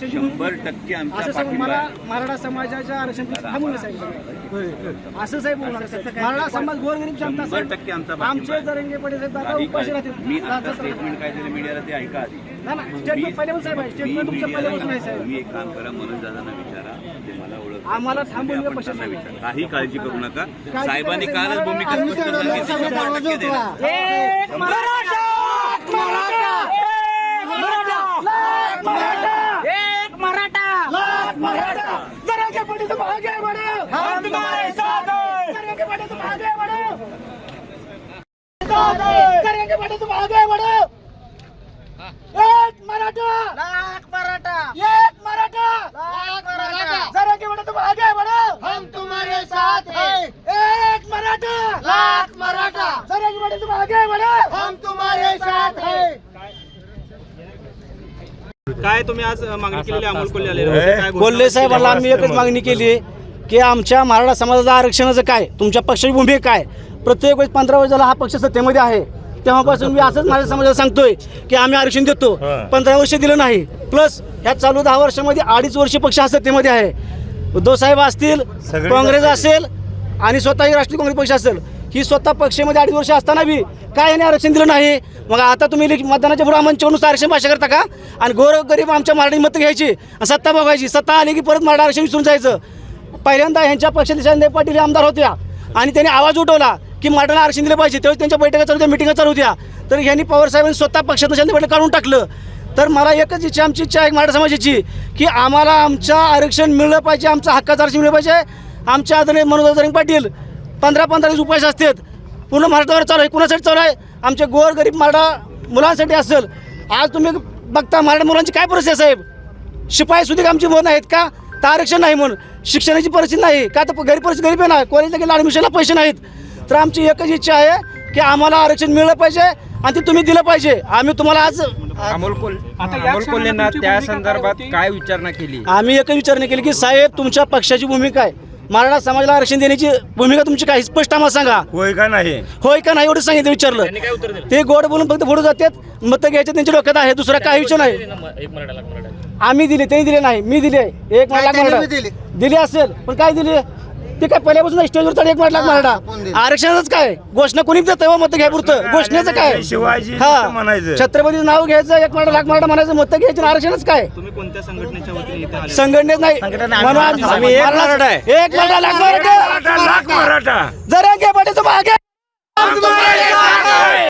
शंभर टक्के आमचा असं साहेब पाठिंबा मला आहे. मराठा समाजाच्या आरक्षण थांबून साहेब असं साहेब बोलणार साहेब. मराठा समाज गोरगरीब जनता शंभर टक्के आमचा पाठिंबा आमचे आहे. जरंगे पडे साहेब दादा उपाशी राहतील. मी आता दादा- स्टेटमेंट काय दिलं मीडियाला ते ऐका आधी. नाही, नाही, स्टेटमेंट पहिल्यापासून साहेब आहे. मी स्टेटमेंट तुमचं मीडियाला पहिल्यापासून आहे नाही, साहेब. तुम्ही एक काम करा मनोज दादांना विचारा. ते मला ओळख आम्हाला थांबून पक्षात काही काळजी करू नका. साहेबांनी कालच. भूमिका स्पष्ट तेवढं सांगितली लोकसभेत शंभर आवाज टक्के देणार. एक मराठा! एक मराठा एक मराठा एक मराठा लाख मराठा जरंगे पडे तुम आगे बढ़ो हम तुम्हारे साथ हैं जरंगे पडे तुम आगे बढ़ो पडे तुम आगे बढ़ो एक मराठा। लाख मराठा। एक मराठा। लाख मराठा। पडे तुम आगे बढ़ो हम तुम्हारे साथ हैं। एक मराठा। लाख मराठा। पडे तुम आगे बढ़ो हम तुम्हारे साथ हैं। काय तुम्ही आज मागणी केलेली अमोल कोल्हे आलेले? कोल्हे साहेबांना? आम्ही एकच मागणी केली? की आमच्या मराठा समाजाचं आरक्षणाचं काय? तुमच्या पक्षाची भूमिका काय? प्रत्येक वेळेस पंधरा वर्ष झाला हा पक्ष सत्तेमध्ये आहे तेव्हापासून मी असंच माझ्या समाजाला सांगतोय की आम्ही आरक्षण देतो. पंधरा वर्ष दिलं नाही. प्लस ह्या चालू दहा वर्षामध्ये अडीच वर्ष पक्ष हा सत्तेमध्ये आहे. उद्धव साहेब असतील काँग्रेस असेल आणि स्वतःही राष्ट्रीय काँग्रेस पक्ष असेल. ही स्वतः पक्षामध्ये अडीच वर्ष असताना बी काय याने आरक्षण दिलं नाही? मग आता तुम्ही मतदानाच्या नुसतं आरक्षण भाषा करता का? आणि गोर गरीब आमच्या मराठी मतं घ्यायची सत्ता बघायची. सत्ता आली की परत मराठा आरक्षण विसरून जायचं. पहिल्यांदा ह्यांच्या पक्षाचे शांदे पाटील आमदार होत्या आणि त्यांनी आवाज उठवला. की मराठाला आरक्षण दिलं पाहिजे. तेव्हा त्यांच्या बैठका चालू होत्या मिटिंगा चालू होत्या. तर ह्यांनी पवार साहेबांनी स्वतः पक्षातून शांती बैठक काढून टाकलं. तर मला एकच इच्छा आमची इच्छा आहे मराठा समाजाची की आम्हाला आमचं आरक्षण मिळलं पाहिजे आमचं हक्काचं आरक्षण मिळलं पाहिजे. आमच्या आदरणीय मनोज जरंग पाटील पंधरा पंधरा दिवस उपास असतात. पूर्ण महाराष्ट्रावर चालू आहे कुणासाठी चालू आहे? आमच्या गोर गरीब मराठा मुलांसाठी असेल. आज तुम्ही बघता मराठा मुलांची काय परिस्थिती साहेब? शिपाई सुद्धा आमची मन आहेत का? तर आरक्षण नाही म्हणून. शिक्षणाची परिस्थिती नाही. का तर गरीब परिस्थिती गरीब आहे ना? कॉलेजला गेलं ॲडमिशनला पैसे नाहीत. तर आमची एकच इच्छा आहे की आम्हाला आरक्षण मिळलं पाहिजे आणि ते तुम्ही दिलं पाहिजे. आम्ही तुम्हाला आज अमोल कोल आता या अमोल क्षणाला कोल्हेंना तुमची त्या संदर्भात? काय विचारणा केली? आम्ही एकच विचारणा केली की साहेब तुमच्या पक्षाची भूमिका आहे. मराठा समाजाला आरक्षण देण्याची भूमिका तुमची काय? स्पष्ट आम्हाला सांगा. होय का नाही? होय का नाही एवढं सांगितलं विचारलं. ते गोड बोलून फक्त पुढे जातात मतं घ्यायचे त्यांच्या डोक्यात आहे दुसरा काही विषय नाही. आम्ही दिले त्यांनी दिले नाही. मी दिले. एक मराठा दिले असेल पण काय दिले? ते काय पहिल्यापासून स्टेजवर चढ एक लाख मराठा आरक्षणाच काय? घोषणा कोणी देतं हो मतं घ्या पुरतं. घोषणेचं काय? शिवाजी हा. म्हणायचं. छत्रपतीचं नाव घ्यायचं एक मराठा लाख मराठा म्हणायचं मतं घ्यायचं आरक्षणच काय? तुम्ही कोणत्या संघटनेच्या वतीने इथे आले? संघटनेत नाही. म्हणून एक मराठा आहे. एक मराठा लाख मराठा. लाख मराठा. जरा घे पाटील तुम्ही आगे